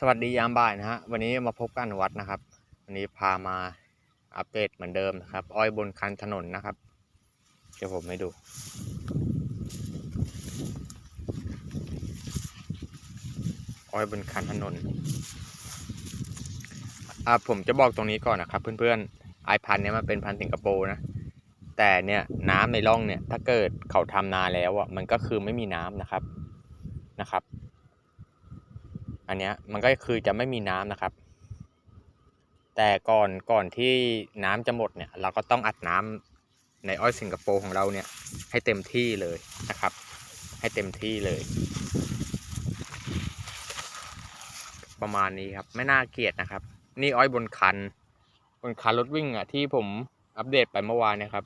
สวัสดียามบ่ายนะฮะวันนี้มาพบกันวัดนะครับ วันนี้พามาอัปเดตเหมือนเดิมนะครับ อ้อยบนคันถนนนะครับ เดี๋ยวผมให้ดู อ้อยบนคันถนนอ่าผมจะบอกตรงนี้ก่อนนะครับ เพื่อนๆไอพันธ์เนี้ยมันเป็นพันธ์สิงคโปร์นะ แต่เนี่ยน้ำในร่องเนี่ยถ้าเกิดเขาทำนาแล้วอะมันก็คือไม่มีน้ำนะครับนะครับ อันเนี้ยมันก็คือจะไม่มีน้ำนะครับ แต่ก่อนก่อนที่น้ำจะหมดเนี่ย เราก็ต้องอัดน้ำในอ้อยสิงคโปร์ของเราเนี่ย ให้เต็มที่เลยนะครับ ให้เต็มที่เลย ประมาณนี้ครับ ไม่น่าเกลียดนะครับ นี่อ้อยบนคัน บนคันรถวิ่งอะที่ผมอัปเดตไปเมื่อวานนะครับ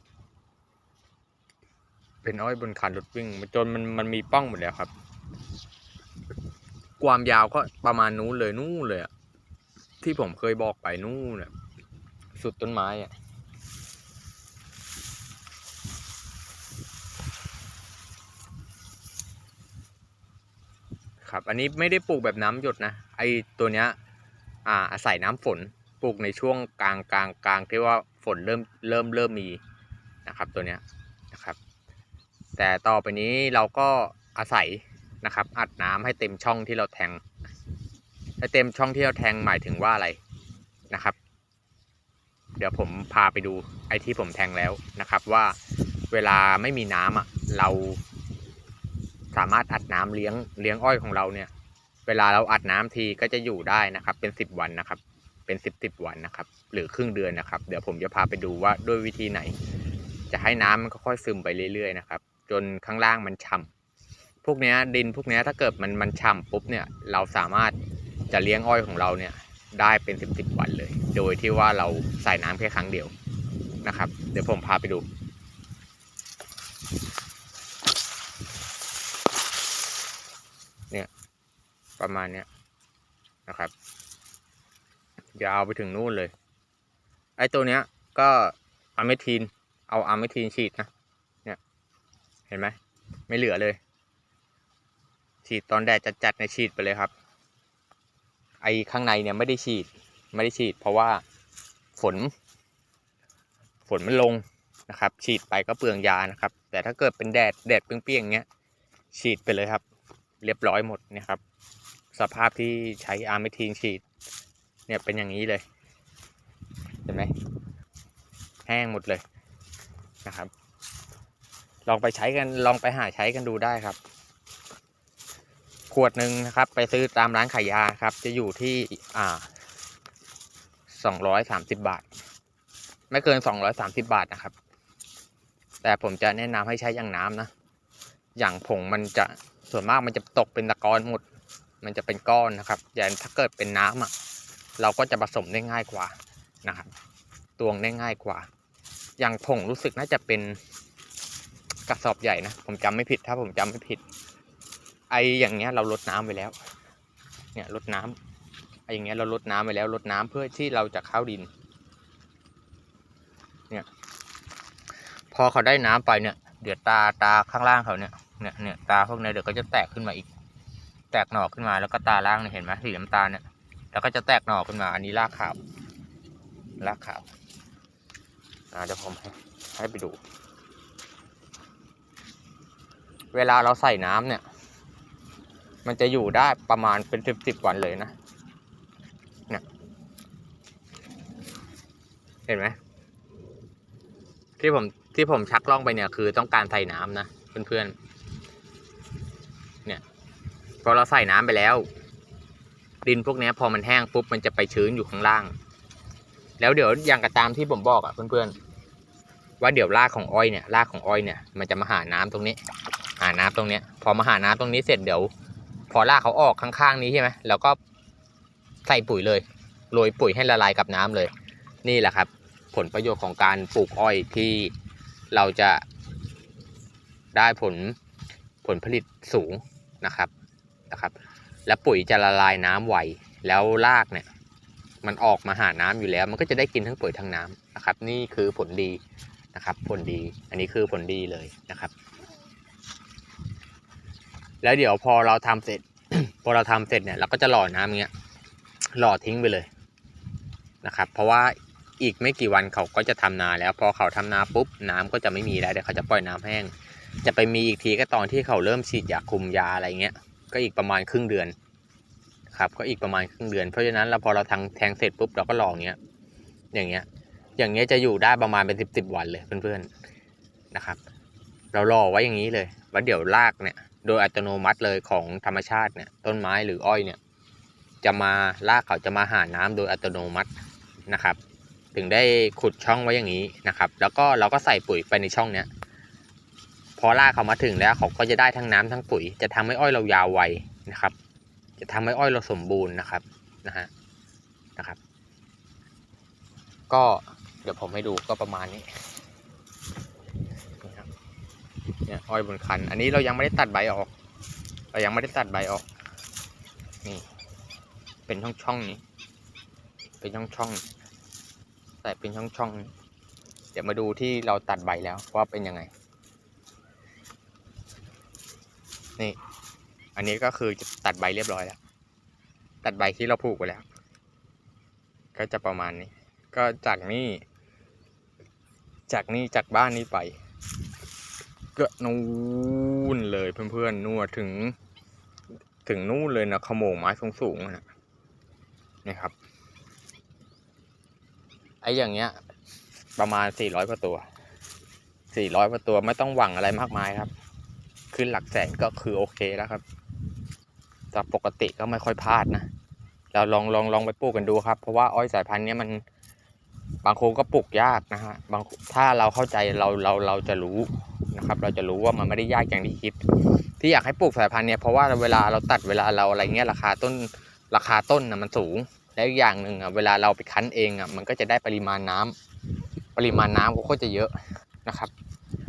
เป็นอ้อยบนคันรถวิ่งจนมันมันมีป้องหมดแล้วครับ ความยาวก็ประมาณนู้นเลยนู่นเลยอะที่ผมเคยบอกไปนู่นน่ะสุดต้นไม้อะครับอันนี้ไม่ได้ปลูกแบบน้ำหยดนะไอตัวเนี้ยอ่าอาศัยน้ำฝนปลูกในช่วงกลางกลางกลางที่ว่าฝนเริ่มเริ่มเริ่มมีนะครับตัวเนี้ยนะครับ แต่ต่อไปนี้เราก็อาศัย นะครับ อัดน้ำให้เต็มช่องที่เราแทงให้เต็มช่องที่เราแทงหมายถึงว่าอะไรนะครับ เดี๋ยวผมพาไปดูไอ้ที่ผมแทงแล้วนะครับว่าเวลาไม่มีน้ำอะเราสามารถอัดน้ำเลี้ยงเลี้ยงอ้อยของเราเนี่ย เวลาเราอัดน้ำทีก็จะอยู่ได้นะครับ เป็นสิบวันนะครับ เป็นสิบสิบวันนะครับ หรือครึ่งเดือนนะครับ เดี๋ยวผมจะพาไปดูว่าด้วยวิธีไหน จะให้น้ำมันค่อยๆซึมไปเรื่อยๆนะครับ จนข้างล่างมันฉ่ำ พวกนี้ดินพวกนี้ถ้าเกิดมันมันฉ่ำปุ๊บเนี่ยเราสามารถจะเลี้ยงอ้อยของเราเนี่ยได้เป็นสิบสิบวันเลย โดยที่ว่าเราใส่น้ำแค่ครั้งเดียวนะครับ เดี๋ยวผมพาไปดูเนี่ยประมาณเนี้ยนะครับยาวไปถึงนู่นเลย ไอ้ตัวเนี้ยก็อะเมทีน เอาอะเมทีนฉีดนะ เนี่ย เห็นไหม ไม่เหลือเลย ฉีดตอนแดดจัดๆในยฉีดไปเลยครับ ไอ้ข้างในเนี่ยไม่ได้ฉีดไม่ได้ฉีด เพราะว่าฝน ฝนมันลงนะครับ ฉีดไปก็เปลืองยานะครับ แต่ถ้าเกิดเป็นแดดแดดเปรี้ยงๆเงี้ยฉีดไปเลยครับ เรียบร้อยหมดนะครับ สภาพที่ใช้อาร์เมทีนฉีด เนี่ยเป็นอย่างนี้เลยเห็นไหมแห้งหมดเลยนะครับ ลองไปใช้กันลองไปหาใช้กันดูได้ครับ ขวดหนึ่งนะครับ ไปซื้อตามร้านขายยาครับ จะอยู่ที่อ่าสองร้อยสามสิบบาท ไม่เกินสองร้อยสามสิบาทนะครับ แต่ผมจะแนะนำให้ใช้อย่างน้ำนะ อย่างผงมันจะส่วนมากมันจะตกเป็นตะกอนหมด มันจะเป็นก้อนนะครับอย่างถ้าเกิดเป็นน้ำอะ เราก็จะผสมได้ง่ายกว่านะครับ ตวงได้ง่ายกว่า อย่างผงรู้สึกน่าจะเป็นกระสอบใหญ่นะ ผมจำไม่ผิด ถ้าผมจำไม่ผิด ไออย่างเงี้ยเราลดน้ำไปแล้ว เนี่ยลดน้ำไออย่างเงี้ยเราลดน้ำไปแล้วลดน้ำเพื่อที่เราจะเข้าดิน เนี่ยพอเขาได้น้ำไปเนี่ย เดี๋ยวตาตาข้างล่างเขาเนี่ยเนี่ยเนี่ยตาพวกนี้เดี๋ยวก็จะแตกขึ้นมาอีก แตกหน่อขึ้นมาแล้วก็ตาล่างเนี่ยเห็นไหมสีน้ำตาลเนี่ยแล้วก็จะแตกหน่อขึ้นมา อันนี้รากขาวรากขาวอ่าเดี๋ยวผมให้ให้ไปดู เวลาเราใส่น้ำเนี่ย มันจะอยู่ได้ประมาณเป็นสิบสิบวันเลยนะเนี่ยเห็นไหมที่ผมที่ผมชักล่องไปเนี่ยคือต้องการใส่น้ำนะเพื่อนๆ เนี่ยพอเราใส่น้ำไปแล้ว ดินพวกนี้พอมันแห้งปุ๊บมันจะไปชื้นอยู่ข้างล่าง แล้วเดี๋ยวอย่างกระตามที่ผมบอกอะ่ะเพื่อนๆว่าเดี๋ยวรากของอ้อยเนี่ยรากของอ้อยเนี่ยมันจะมาหาน้ำตรงนี้ หาน้ำตรงเนี้ย พอมาหาน้ำตรงนี้เสร็จเดี๋ยว พอรากเขาออกข้างๆนี้ใช่ไหมเราก็ใส่ปุ๋ยเลยโรยปุ๋ยให้ละลายกับน้ำเลย นี่แหละครับ ผลประโยชน์ของการปลูกอ้อยที่เราจะได้ผลผลผลิตสูงนะครับนะครับ และปุ๋ยจะละลายน้ำไวแล้วรากเนี่ยมันออกมาหาน้ำอยู่แล้ว มันก็จะได้กินทั้งปุ๋ยทั้งน้ำนะครับ นี่คือผลดีนะครับ ผลดีอันนี้คือผลดีเลยนะครับ แล้วเดี๋ยวพอเราทำเสร็จ พอเราทำเสร็จเนี่ยเราก็จะหล่อน้ำอย่าเงี้ยหล่อทิ้งไปเลยนะครับ เพราะว่าอีกไม่กี่วันเขาก็จะทำนาแล้วพอเขาทำนาปุ๊บน้ำก็จะไม่มีแล้วเดี๋ยวเขาจะปล่อยน้ำแห้ง จะไปมีอีกทีก็ตอนที่เขาเริ่มฉีดยาคุมยาอะไรเงี้ยก็อีกประมาณครึ่งเดือนครับก็อีกประมาณครึ่งเดือนเพราะฉะนั้นเราพอเราทางแทงเสร็จปุ๊บเราก็รออย่างเงี้ยอย่างเงี้ยอย่างเงี้ยจะอยู่ได้ประมาณเป็นสิบสิบวันเลยเพื่อนๆนะครับ เรารอไว้อย่างนี้เลยว่าเดี๋ยวรากเนี่ย โดยอัตโนมัติเลยของธรรมชาติเนี่ยต้นไม้หรืออ้อยเนี่ยจะมารากเขาจะมาหาน้ำโดยอัตโนมัตินะครับ ถึงได้ขุดช่องไว้อย่างนี้นะครับ แล้วก็เราก็ใส่ปุ๋ยไปในช่องเนี้ยพอรากเขามาถึงแล้วเขาก็จะได้ทั้งน้ำทั้งปุ๋ย จะทำให้อ้อยเรายาวไวนะครับ จะทำให้อ้อยเราสมบูรณ์นะครับนะฮะนะครับ ก็เดี๋ยวผมให้ดูก็ประมาณนี้ เนี่ยอ้อยบนคัน อันนี้เรายังไม่ได้ตัดใบออก เรายังไม่ได้ตัดใบออก นี่ เป็นช่องช่องๆนี้ เป็นช่องช่องๆแต่เป็นช่องช่องๆเดี๋ยวมาดูที่เราตัดใบแล้วว่าเป็นยังไง นี่ อันนี้ก็คือจะตัดใบเรียบร้อยแล้ว ตัดใบที่เราผูกไว้แล้ว ก็จะประมาณนี้ ก็จากนี่จากนี่จากบ้านนี้ไป ก็นู่นเลยเพื่อนๆนู่นถึง ถึงนู่นเลยนะขโมงไม้สูงๆนะนี่ครับไอ้อย่างเงี้ย ประมาณสี่ร้อยกว่าตัวสี่ร้อยกว่าตัวไม่ต้องหวังอะไรมากมายครับ ขึ้นหลักแสนก็คือโอเคแล้วครับจากปกติก็ไม่ค่อยพลาดนะเราลองลองลองไปปลูกกันดูครับ เพราะว่าอ้อยสายพันธุ์เนี้ยมันบางคนก็ปลูกยากนะฮะบางถ้าเราเข้าใจเราเราเราจะรู้ นะครับ เราจะรู้ว่ามันไม่ได้ยากอย่างที่คิด ที่อยากให้ปลูกสายพันธุ์เนี้ยเพราะว่าเวลาเราตัดเวลาเราอะไรเงี้ยราคาต้นราคาต้นนะมันสูง แล้วอีกอย่างหนึ่งอะเวลาเราไปคั้นเองอะมันก็จะได้ปริมาณน้ำปริมาณน้ำก็จะเยอะนะครับ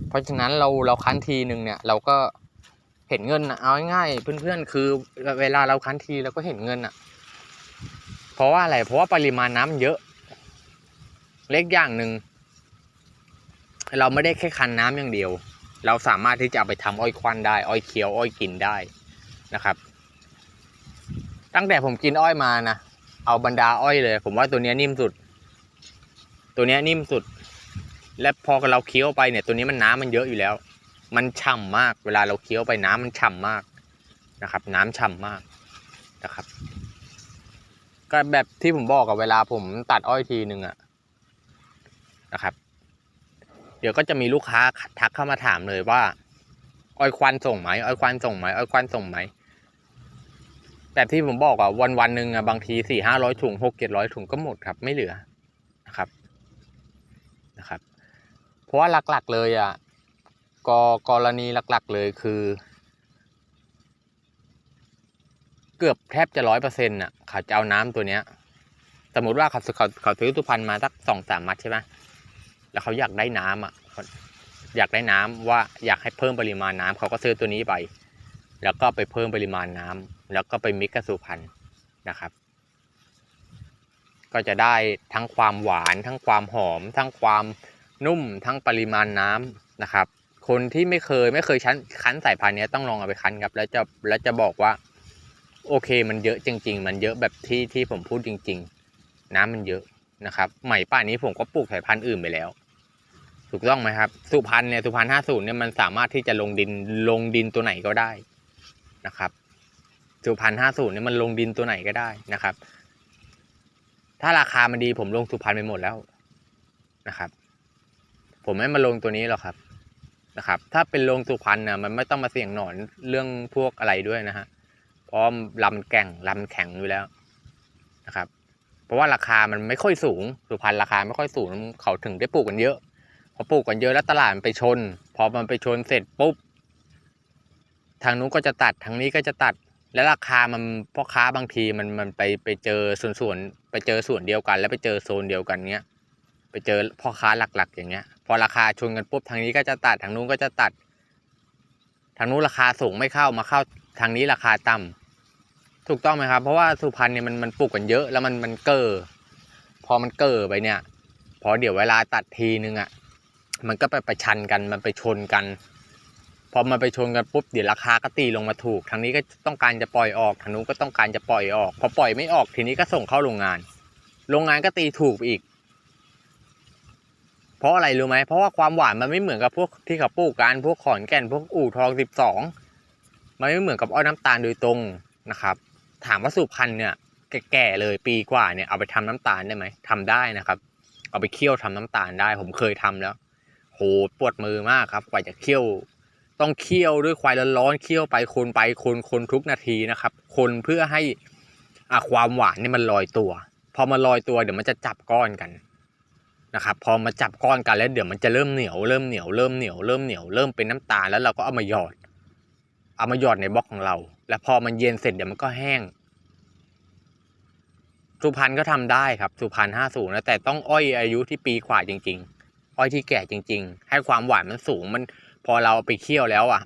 เพราะฉะนั้นเราเราคั้นทีหนึ่งเนี่ยเราก็เห็นเงินนะเอาง่ายๆเพื่อนๆ คือเวลาเราคั้นทีเราก็เห็นเงินอะ เพราะว่าอะไรเพราะว่าปริมาณน้ำมันเยอะ เล็กอย่างหนึ่งเราไม่ได้แค่คันน้ำอย่างเดียว เราสามารถที่จะเอาไปทำอ้อยควันได้ อ้อยเคี้ยว อ้อยกินได้นะครับ ตั้งแต่ผมกินอ้อยมานะเอาบรรดาอ้อยเลย ผมว่าตัวนี้นิ่มสุด ตัวนี้นิ่มสุด และพอเราเคี้ยวไปเนี่ย ตัวนี้มันน้ำมันเยอะอยู่แล้ว มันฉ่ำมาก เวลาเราเคี้ยวไปน้ำมันฉ่ำมากนะครับ น้ำฉ่ำมากนะครับ ก็แบบที่ผมบอกกับเวลาผมตัดอ้อยทีหนึ่งอะนะครับ เดี๋ยวก็จะมีลูกค้าทักเข้ามาถามเลยว่า อ้อยควันส่งไหมอ้อยควันส่งไหมอ้อยควันส่งไหมแบบที่ผมบอกอะวันวันหนึ่งอะบางทีสี่ห้าร้อยถุงหกเจ็ดร้อยถุงก็หมดครับ ไม่เหลือนะครับนะครับ เพราะว่าหลักๆเลยอะกกรณีหลักๆเลยคือ เกือบแทบจะร้อยเปอร์เซ็นต์อะเขาจะเอาน้ำตัวเนี้ย สมมติว่าเขาเขาเขาซื้อสุพรรณมาสักสองสามมัดใช่ไหม แล้วเขาอยากได้น้ำอะอยากได้น้ำว่าอยากให้เพิ่มปริมาณน้ำเขาก็ซื้อตัวนี้ไป แล้วก็ไปเพิ่มปริมาณน้ำแล้วก็ไปมิกกับสุพรรณนะครับ ก็จะได้ทั้งความหวาน ทั้งความหอม ทั้งความนุ่ม ทั้งปริมาณน้ำนะครับ คนที่ไม่เคยไม่เคยชั้นคั้นสายพันธุ์นี้ต้องลองเอาไปคั้นครับ แล้วจะแล้วจะบอกว่า โอเคมันเยอะจริง ๆ มันเยอะแบบที่ที่ผมพูดจริง ๆ น้ำมันเยอะนะครับใหม่ป่านนี้ผมก็ปลูกสายพันธุ์อื่นไปแล้ว ถูกต้องไหมครับ สุพรรณเนี่ยสุพรรณห้าศูนย์เนี่ยมันสามารถที่จะลงดินลงดินตัวไหนก็ได้นะครับ สุพรรณห้าศูนย์เนี่ยมันลงดินตัวไหนก็ได้นะครับ ถ้าราคามันดีผมลงสุพรรณไปหมดแล้วนะครับ ผมไม่มาลงตัวนี้หรอกครับนะครับ ถ้าเป็นลงสุพรรณนะมันไม่ต้องมาเสี่ยงหนอนเรื่องพวกอะไรด้วยนะฮะเพราะลำแก่งลำแข็งอยู่แล้วนะครับ เพราะว่าราคามันไม่ค่อยสูงสุพรรณราคาไม่ค่อยสูงเขาถึงได้ปลูกกันเยอะ พอปลูกกันเยอะแล้วตลาดมันไปชน พอมันไปชนเสร็จปุ๊บ ทางนู้นก็จะตัดทางนี้ก็จะตัด แล้วราคามันพ่อค้าบางทีมันมันไปไปเจอส่วนส่วนไปเจอส่วนเดียวกัน แล้วไปเจอโซนเดียวกันเนี้ยไปเจอพ่อค้าหลักๆ อย่างเงี้ย พอราคาชนกันปุ๊บทางนี้ก็จะตัดทางนู้นก็จะตัด ทางนู้นราคาสูงไม่เข้ามาเข้าทางนี้ราคาต่ำถูกต้องไหมครับ เพราะว่าสุพรรณเนี่ยมันมันปลูกกันเยอะแล้วมันมันเกอพอมันเกอไปเนี่ย พอเดี๋ยวเวลาตัดทีนึงอะ มันก็ไปประชันกันมันไปชนกันพอมาไปชนกันปุ๊บเดี๋ยวราคาก็ตีลงมาถูกทางนี้ก็ต้องการจะปล่อยออกทางนู้นก็ต้องการจะปล่อยออก พอปล่อยไม่ออกทีนี้ก็ส่งเข้าโรงงาน โรงงานก็ตีถูกอีก เพราะอะไรรู้ไหมเพราะว่าความหวานมันไม่เหมือนกับพวกที่เขาปลูกกันพวกขอนแก่นพวกอู่ทองสิบสองมันไม่เหมือนกับอ้อยน้ำตาลโดยตรงนะครับ ถามว่าสุพรรณเนี่ยแก่ๆเลยปีกว่าเนี่ยเอาไปทำน้ำตาลได้ไหมทำได้นะครับ เอาไปเคี่ยวทำน้ำตาลได้ ผมเคยทำแล้ว ปวดมือมากครับกว่าจะเคี่ยวต้องเคี่ยวด้วยควายร้อนๆเคี่ยวไปคนไปคนคนทุกนาทีนะครับ คนเพื่อให้อะความหวานนี่มันลอยตัว พอมันลอยตัวเดี๋ยวมันจะจับก้อนกันนะครับ พอมาจับก้อนกันแล้วเดี๋ยวมันจะเริ่มเหนียวเริ่มเหนียวเริ่มเหนียวเริ่มเหนียวเริ่มเป็นน้ำตาลแล้วเราก็เอามาหยอด เอามาหยอดในบล็อกของเรา แล้วพอมันเย็นเสร็จเดี๋ยวมันก็แห้งสุพรรณก็ทำได้ครับสุพรรณห้าสูงนะแต่ต้องอ้อยอายุที่ปีกว่าจริง ๆ อ้อยที่แก่จริง ๆ ให้ความหวานมันสูงมันพอเราเอาไปเคี่ยวแล้วอะ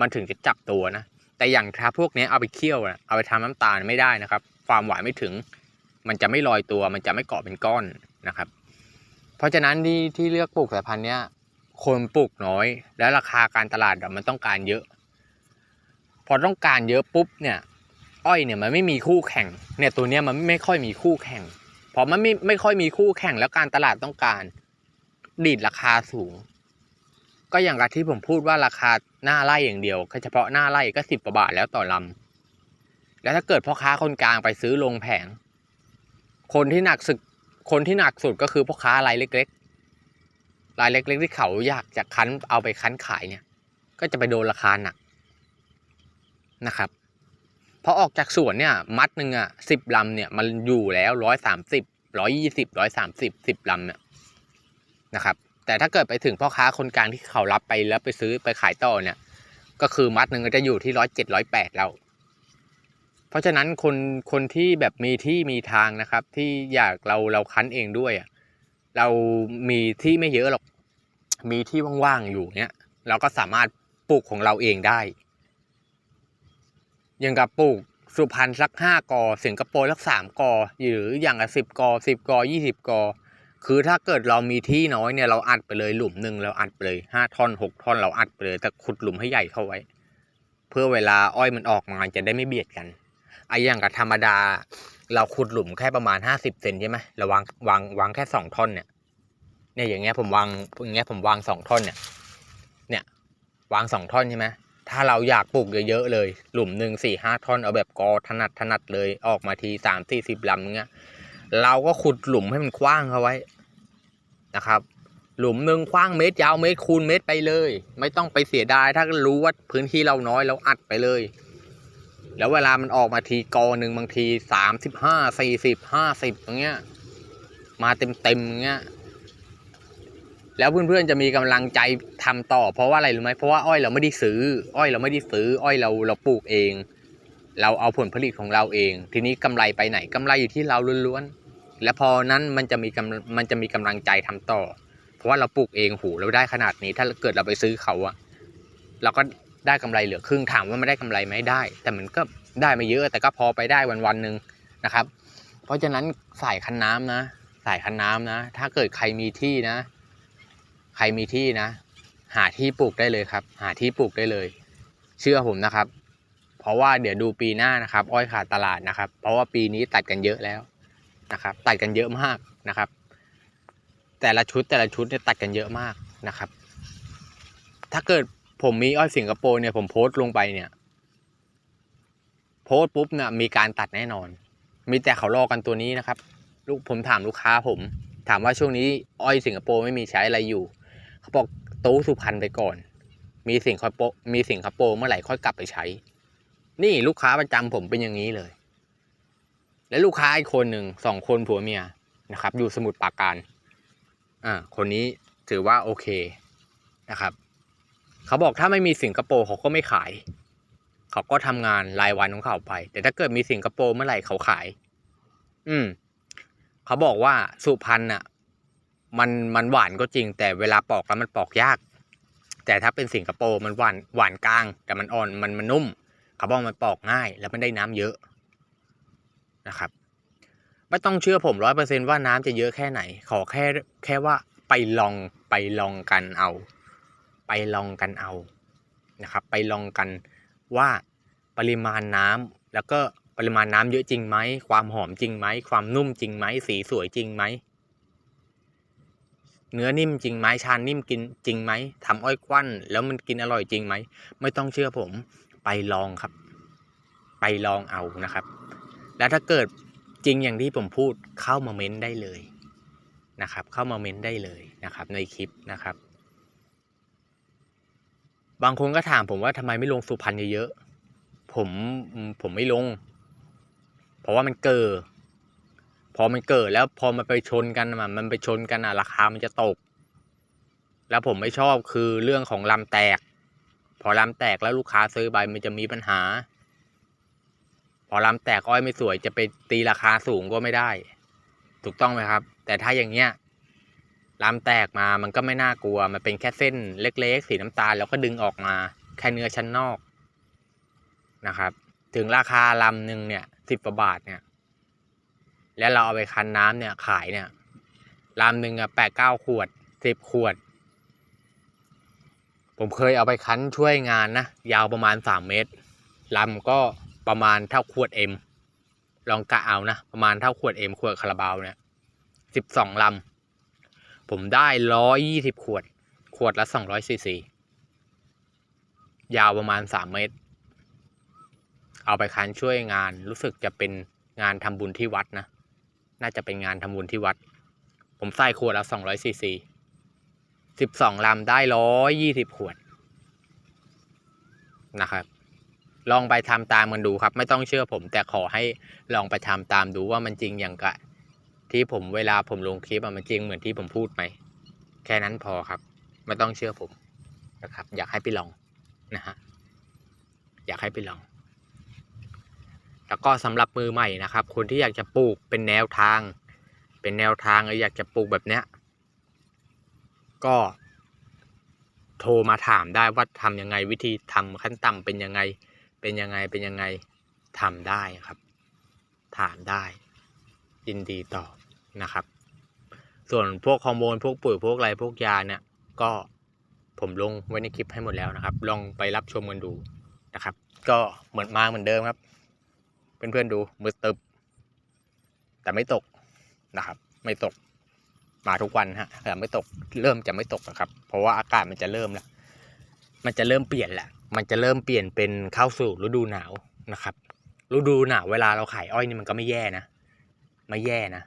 มันถึงจะจับตัวนะแต่อย่างถ้าพวกนี้เอาไปเคี่ยวอะเอาไปทำน้ำตาลไม่ได้นะครับ ความหวานไม่ถึง มันจะไม่ลอยตัว มันจะไม่เกาะเป็นก้อนนะครับ เพราะฉะนั้นที่ที่เลือกปลูกสายพันธุ์เนี้ยคนปลูกน้อย และราคาการตลาดมันต้องการเยอะ พอต้องการเยอะปุ๊บเนี่ย อ้อยเนี่ยมันไม่มีคู่แข่ง เนี่ยตัวเนี้ยมันไม่ค่อยมีคู่แข่งพอมันไม่ไม่ค่อยมีคู่แข่งแล้วการตลาดต้องการ ดีดราคาสูง ก็อย่างกับที่ผมพูดว่าราคาหน้าไร่อย่างเดียวเฉพาะหน้าไร่ก็สิบกว่าบาทแล้วต่อลำแล้วถ้าเกิดพ่อค้าคนกลางไปซื้อลงแผง คนที่หนักสึกคนที่หนักสุดก็คือพ่อค้ารายเล็กๆรายเล็กๆที่เขาอยากจะคั้นเอาไปคั้นขายเนี่ย ก็จะไปโดนราคาหนักนะครับพอออกจากสวนเนี่ยมัดหนึ่งอะสิบลำเนี่ยมันอยู่แล้วร้อยสามสิบร้อยยี่สิบร้อยสามสิบสิบลำเนี่ย นะครับ แต่ถ้าเกิดไปถึงพ่อค้าคนกลางที่เขารับไปแล้วไปซื้อไปขายต่อเนี่ย ก็คือมัดหนึ่งก็จะอยู่ที่ร้อยเจ็ดร้อยแปดแล้ว เพราะฉะนั้นคนคนที่แบบมีที่มีทางนะครับ ที่อยากเราเราคั้นเองด้วยเรามีที่ไม่เยอะหรอกมีที่ว่างๆอยู่เนี่ย เราก็สามารถปลูกของเราเองได้อย่างกับปลูกสุพรรณสักห้ากอสิงคโปร์สักสามกอหรืออย่างละสิบกอสิบกอยี่สิบกอ คือถ้าเกิดเรามีที่น้อยเนี่ยเราอัดไปเลยหลุมหนึ่งเราอัดไปเลยห้าท่อนหกท่อนเราอัดไปเลยแต่ขุดหลุมให้ใหญ่เข้าไว้ เพื่อเวลาอ้อยมันออกมาจะได้ไม่เบียดกันไอ้อย่างกับธรรมดา เราขุดหลุมแค่ประมาณห้าสิบเซนใช่ไหมเราวางวางวางแค่สองท่อนเนี่ยเนี่ยอย่างเงี้ยผมวางอย่างเงี้ยผมวางสองท่อนเนี่ย เนี่ยวางสองท่อนใช่ไหมถ้าเราอยากปลูกเยอะๆเลย หลุมหนึ่งสี่ห้าท่อนเอาแบบกอถนัดถนัดเลยออกมาทีสามสี่สิบลำเงี้ยเราก็ขุดหลุมให้มันกว้างเข้าไว้ นะครับ หลุมหนึ่งกว้างเมตรยาวเมตรคูณเมตรไปเลย ไม่ต้องไปเสียดายถ้ารู้ว่าพื้นที่เราน้อยเราอัดไปเลย แล้วเวลามันออกมาทีกอหนึ่งบางทีสามสิบห้าสี่สิบห้าสิบอย่างเงี้ย มาเต็มเต็มอย่างเงี้ยแล้วเพื่อนๆจะมีกำลังใจทำต่อ เพราะว่าอะไรรู้ไหมเพราะว่าอ้อยเราไม่ได้ซื้อ อ้อยเราไม่ได้ซื้อ อ้อยเราเราปลูกเอง เราเอาผลผลิตของเราเอง ทีนี้กำไรไปไหนกำไรอยู่ที่เราล้วนๆ และพอนั้นมันจะมีกำมันจะมีกำลังใจทำต่อ เพราะว่าเราปลูกเองหูเราได้ขนาดนี้ ถ้าเกิดเราไปซื้อเขาอะเราก็ได้กำไรเหลือครึ่งถามว่าไม่ได้กำไรไหมได้ แต่มันก็ได้ไม่เยอะแต่ก็พอไปได้วันวันหนึ่งนะครับ เพราะฉะนั้นสายคันน้ำนะ สายคันน้ำนะ ถ้าเกิดใครมีที่นะ ใครมีที่นะ หาที่ปลูกได้เลยครับ หาที่ปลูกได้เลย เชื่อผมนะครับ เพราะว่าเดี๋ยวดูปีหน้านะครับ อ้อยขาดตลาดนะครับ เพราะว่าปีนี้ตัดกันเยอะแล้ว นะครับตัดกันเยอะมากนะครับ แต่ละชุดแต่ละชุดเนี่ยตัดกันเยอะมากนะครับ ถ้าเกิดผมมีอ้อยสิงคโปร์เนี่ยผมโพสต์ลงไปเนี่ย โพสต์ปุ๊บเนี่ยมีการตัดแน่นอน มีแต่เขารอกันตัวนี้นะครับ ลูกผมถามลูกค้าผม ถามว่าช่วงนี้อ้อยสิงคโปร์ไม่มีใช้อะไรอยู่ เขาบอกตู้สุพรรณไปก่อน มีสิงคโปร์มีสิงคโปร์เมื่อไหร่ค่อยกลับไปใช้ นี่ลูกค้าประจำผมเป็นอย่างนี้เลย และลูกค้าอีกคนหนึ่งสองคนผัวเมียนะครับ อยู่สมุทรปราการอ่าคนนี้ถือว่าโอเคนะครับเขาบอกถ้าไม่มีสิงคโปร์เขาก็ไม่ขาย เขาก็ทำงานรายวันของเขาไป แต่ถ้าเกิดมีสิงคโปร์เมื่อไหร่เขาขาย อืมเขาบอกว่าสุพรรณน่ะ มันมันหวานก็จริง แต่เวลาปอกแล้วมันปอกยาก แต่ถ้าเป็นสิงคโปร์มันหวานหวานกลาง แต่มันอ่อนมันมันนุ่มเขาบอกมันปอกง่าย แล้วมันได้น้ำเยอะ นะครับ ไม่ต้องเชื่อผมร้อยเปอร์เซนว่าน้ำจะเยอะแค่ไหน ขอแค่แค่ว่าไปลองไปลองกันเอา ไปลองกันเอานะครับ ไปลองกันว่าปริมาณน้ำแล้วก็ปริมาณน้ำเยอะจริงไหม ความหอมจริงไหม ความนุ่มจริงไหม สีสวยจริงไหม เนื้อนิ่มจริงไหม ชานนิ่มกินจริงไหมทำอ้อยควันแล้วมันกินอร่อยจริงไหม ไม่ต้องเชื่อผม ไปลองครับ ไปลองเอานะครับ แล้วถ้าเกิดจริงอย่างที่ผมพูดเข้ามาเม้นได้เลยนะครับ เข้ามาเม้นได้เลยนะครับ ในคลิปนะครับ บางคนก็ถามผมว่าทำไมไม่ลงสุพรรณเยอะๆผมผมไม่ลง เพราะว่ามันเกิดพอมันเกิดแล้วพอมันไปชนกันมันไปชนกันอะราคามันจะตก แล้วผมไม่ชอบคือเรื่องของลำแตก พอลำแตกแล้วลูกค้าซื้อไปมันจะมีปัญหา พอลำแตกอ้อยไม่สวยจะไปตีราคาสูงก็ไม่ได้ ถูกต้องไหมครับ แต่ถ้าอย่างเงี้ยลำแตกมามันก็ไม่น่ากลัว มันเป็นแค่เส้นเล็กๆ สีน้ำตาลแล้วก็ดึงออกมา แค่เนื้อชั้นนอกนะครับ ถึงราคาลำหนึ่งเนี่ยสิบกว่าบาทเนี่ย แล้วเราเอาไปคั้นน้ำเนี่ยขายเนี่ยลำหนึ่งอะแปดเก้าขวดสิบขวด ผมเคยเอาไปคั้นช่วยงานนะ ยาวประมาณสามเมตรลำก็ ประมาณเท่าขวดเอ็มลองกะเอานะ ประมาณเท่าขวดเอ็มขวดคาราบาวเนี่ยสิบสองลำ ผมได้ร้อยยี่สิบขวด ขวดละสองร้อยซีซียาวประมาณสามเมตร เอาไปคันช่วยงานรู้สึกจะเป็นงานทำบุญที่วัดนะ น่าจะเป็นงานทำบุญที่วัด ผมใส่ขวดละสองร้อยซีซีสิบสองลำได้ร้อยยี่สิบขวดนะครับ ลองไปทำตามกันดูครับ ไม่ต้องเชื่อผม แต่ขอให้ลองไปทำตามดูว่ามันจริงอย่างกะที่ผมเวลาผมลงคลิปอะมันจริงเหมือนที่ผมพูดไหมแค่นั้นพอครับ ไม่ต้องเชื่อผมนะครับ อยากให้ไปลองนะฮะอยากให้ไปลอง แล้วก็สำหรับมือใหม่นะครับ คนที่อยากจะปลูกเป็นแนวทาง เป็นแนวทางหรืออยากจะปลูกแบบเนี้ยก็โทรมาถามได้ว่าทำยังไงวิธีทำขั้นต่ำเป็นยังไง เป็นยังไงเป็นยังไงทำได้ครับ ถามได้ยินดีตอบนะครับ ส่วนพวกฮอร์โมนพวกปุ๋ยพวกอะไรพวกยาเนี่ยก็ผมลงไว้ในคลิปให้หมดแล้วนะครับ ลองไปรับชมกันดูนะครับ ก็เหมือนมาเหมือนเดิมครับ เพื่อนๆดูมือตึบ แต่ไม่ตกนะครับ ไม่ตกมาทุกวันฮะแต่ไม่ตกเริ่มจะไม่ตกนะครับ เพราะว่าอากาศมันจะเริ่มแล้วมันจะเริ่มเปลี่ยนแหละ มันจะเริ่มเปลี่ยนเป็นเข้าสู่ฤดูหนาวนะครับ ฤดูหนาวเวลาเราขายอ้อยนี่มันก็ไม่แย่นะไม่แย่นะ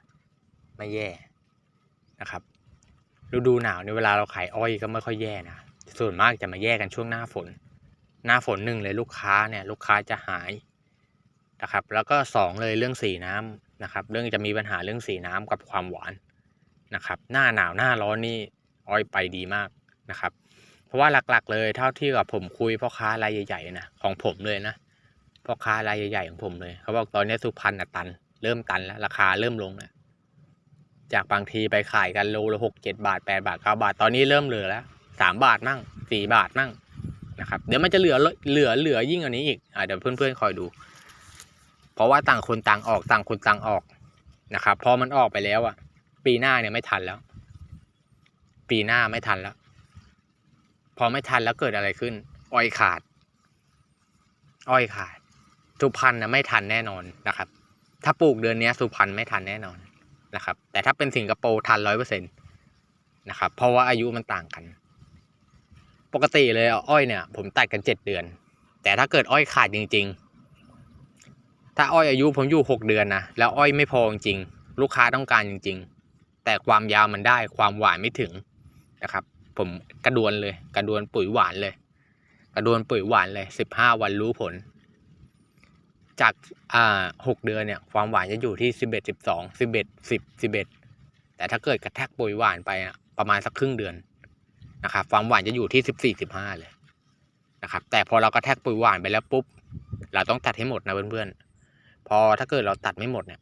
ไม่แย่นะครับ ฤดูหนาวในเวลาเราขายอ้อยก็ไม่ค่อยแย่นะส่วนมากจะมาแย่กันช่วงหน้าฝน หน้าฝนหนึ่งเลยลูกค้าเนี่ยลูกค้าจะหายนะครับ แล้วก็สองเลยเรื่องสีน้ำนะครับ เรื่องจะมีปัญหาเรื่องสีน้ำกับความหวานนะครับ หน้าหนาวหน้าร้อนนี่อ้อยไปดีมากนะครับ เพราะว่าหลักๆ เลยเท่าที่กับผมคุยพ่อค้ารายใหญ่ๆนะของผมเลยนะพ่อค้ารายใหญ่ๆของผมเลย เขาบอกตอนนี้สุพรรณนะตัน เริ่มตันแล้ว ราคาเริ่มลงแล้วจากบางทีไปขายกันโลละหกเจ็ดบาทแปดบาทเก้าบาทตอนนี้เริ่มเหลือแล้วสามบาทมั่งสี่บาทมั่งนะครับ เดี๋ยวมันจะเหลือเหลือเหลือยิ่งกว่านี้อีกอ่าเดี๋ยวเพื่อนๆคอยดู เพราะว่าต่างคนต่างออกต่างคนต่างออกนะครับพอมันออกไปแล้วอะ ปีหน้าเนี่ยไม่ทันแล้ว ปีหน้าไม่ทันแล้ว พอไม่ทันแล้วเกิดอะไรขึ้น อ้อยขาด อ้อยขาด สุพรรณนะไม่ทันแน่นอนนะครับ ถ้าปลูกเดือนนี้สุพรรณไม่ทันแน่นอนนะครับ แต่ถ้าเป็นสิงคโปร์ทันร้อยเปอร์เซ็นต์นะครับ เพราะว่าอายุมันต่างกัน ปกติเลยอ้อยเนี่ย ผมตัดกันเจ็ดเดือน แต่ถ้าเกิดอ้อยขาดจริง ๆ ถ้าอ้อยอายุผมอยู่หกเดือนนะแล้วอ้อยไม่พอจริงลูกค้าต้องการจริง ๆ แต่ความยาวมันได้ความหวานไม่ถึงนะครับ ผมกระดวนเลย กระดวนปุ๋ยหวานเลย กระดวนปุ๋ยหวานเลยสิบห้าวันรู้ผล จากอ่าหกเดือนเนี่ยความหวานจะอยู่ที่สิบเอ็ดสิบสองสิบเอ็ดสิบสิบเอ็ดแต่ถ้าเกิดกระแทกปุ๋ยหวานไปประมาณสักครึ่งเดือนนะครับความหวานจะอยู่ที่สิบสี่สิบห้าเลยนะครับ แต่พอเรากระแทกปุ๋ยหวานไปแล้วปุ๊บเราต้องตัดให้หมดนะเพื่อนๆ พอถ้าเกิดเราตัดไม่หมดเนี่ย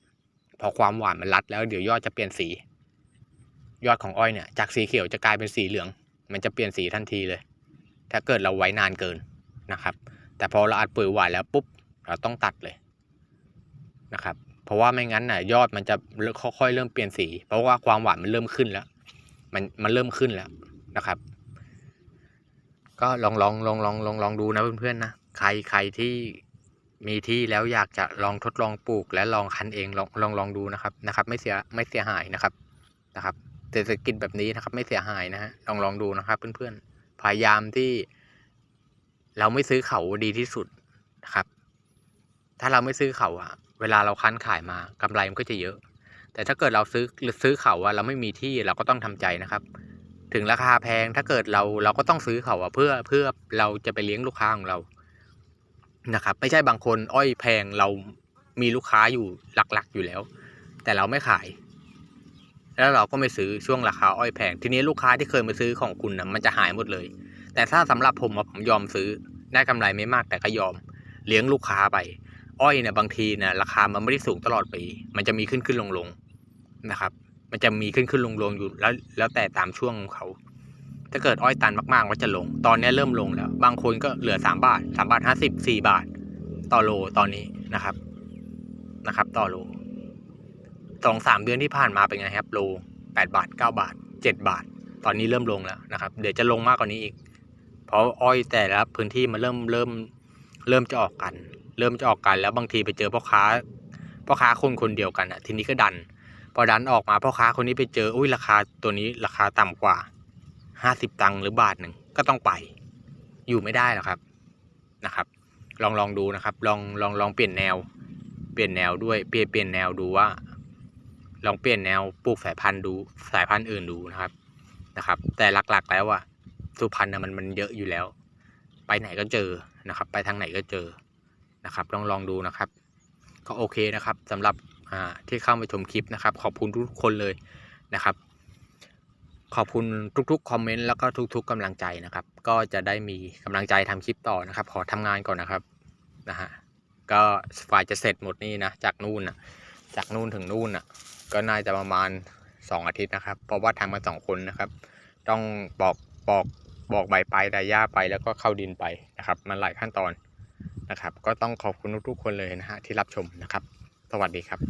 พอความหวานมันรัดแล้วเดี๋ยวยอดจะเปลี่ยนสี ยอดของอ้อยเนี่ยจากสีเขียวจะกลายเป็นสีเหลือง มันจะเปลี่ยนสีทันทีเลย ถ้าเกิดเราไว้นานเกินนะครับ แต่พอเราอัดปุ๋ยหวานแล้วปุ๊บเราต้องตัดเลยนะครับ เพราะว่าไม่งั้นน่ะยอดมันจะค่อยๆเริ่มเปลี่ยนสี เพราะว่าความหวานมันเริ่มขึ้นแล้ว มันมันเริ่มขึ้นแล้วนะครับ ก็ลองลองลองลองลองลองดูนะเพื่อนๆนะใครใครที่มีที่แล้วอยากจะลองทดลองปลูกและลองคันเองลองลองลองดูนะครับนะครับ ไม่เสียไม่เสียหายนะครับนะครับ เศรษฐกิจแบบนี้นะครับ ไม่เสียหายนะฮะลองลองดูนะครับ เพื่อนๆพยายามที่ เราไม่ซื้อเขาดีที่สุดนะครับ ถ้าเราไม่ซื้อเขาอะเวลาเราคั้นขายมากำไรมันก็จะเยอะ แต่ถ้าเกิดเราซื้อซื้อเขาอะเราไม่มีที่เราก็ต้องทำใจนะครับ ถึงราคาแพงถ้าเกิดเราเราก็ต้องซื้อเขาอะเพื่อเพื่อเราจะไปเลี้ยงลูกค้าของเรานะครับ ไม่ใช่บางคนอ้อยแพงเรามีลูกค้าอยู่หลักๆอยู่แล้ว แต่เราไม่ขาย แล้วเราก็ไม่ซื้อช่วงราคาอ้อยแพง ทีนี้ลูกค้าที่เคยมาซื้อของคุณนะมันจะหายหมดเลย แต่ถ้าสำหรับผมอะผมยอมซื้อได้กำไรไม่มากแต่ก็ยอม เลี้ยงลูกค้าไป อ้อยเนี่ยบางทีนี่ยราคามันไม่ได้สูงตลอดปี มันจะมีขึ้นขึ้นลงลงๆนะครับ มันจะมีขึ้นขึ้นลงลงๆอยู่แล้วแล้วแต่ตามช่วงของเขา ถ้าเกิดอ้อยตันมากๆก็จะลง ตอนนี้เริ่มลงแล้ว บางคนก็เหลือสามบาทสามบาทห้าสิบสี่บาท ต่อโลตอนนี้นะครับนะครับ ต่อโล สองสามเดือนที่ผ่านมาเป็นไงครับโลแปดบาทเก้าบาทเจ็ดบาท ตอนนี้เริ่มลงแล้วนะครับ เดี๋ยวจะลงมากกว่านี้อีก เพราะอ้อยแต่ละพื้นที่มันเริ่มเริ่มเริ่มจะออกกัน เริ่มจะออกกันแล้วบางทีไปเจอพ่อค้าพ่อค้าคนคนเดียวกันอะ ทีนี้ก็ดัน พอดันออกมาพ่อค้าคนนี้ไปเจออุ้ยราคาตัวนี้ราคาต่ำกว่าห้าสิบตังค์หรือบาทหนึ่งก็ต้องไป อยู่ไม่ได้หรอกครับนะครับ ลองลองดูนะครับ ลองลองลองเปลี่ยนแนว เปลี่ยนแนวด้วยเปลี่ยนเปลี่ยนแนวดูว่า ลองเปลี่ยนแนวปลูกสายพันธุ์ดูสายพันธุ์อื่นดูนะครับนะครับ แต่หลักๆแล้วอะสุพรรณนะมันมันเยอะอยู่แล้ว ไปไหนก็เจอนะครับ ไปทางไหนก็เจอนะครับลองลองดูนะครับ ก็โอเคนะครับสำหรับอ่าที่เข้ามาชมคลิปนะครับ ขอบคุณทุกคนเลยนะครับ ขอบคุณทุกๆคอมเมนต์แล้วก็ทุก ๆกำลังใจนะครับ ก็จะได้มีกำลังใจทำคลิปต่อนะครับ ขอทำงานก่อนนะครับนะฮะก็ฝ่ายจะเสร็จหมดนี่นะจากนู่นนะจากนู่นถึงนู่นน่ะ ก็น่าจะประมาณสองอาทิตย์นะครับ เพราะว่าทำมาสองคนนะครับ ต้องปอกปอกบอกใบไปไดหญ้าไปแล้วก็เข้าดินไปนะครับ มันหลายขั้นตอนนะครับ ก็ต้องขอบคุณทุกๆคนเลยนะฮะที่รับชมนะครับ สวัสดีครับ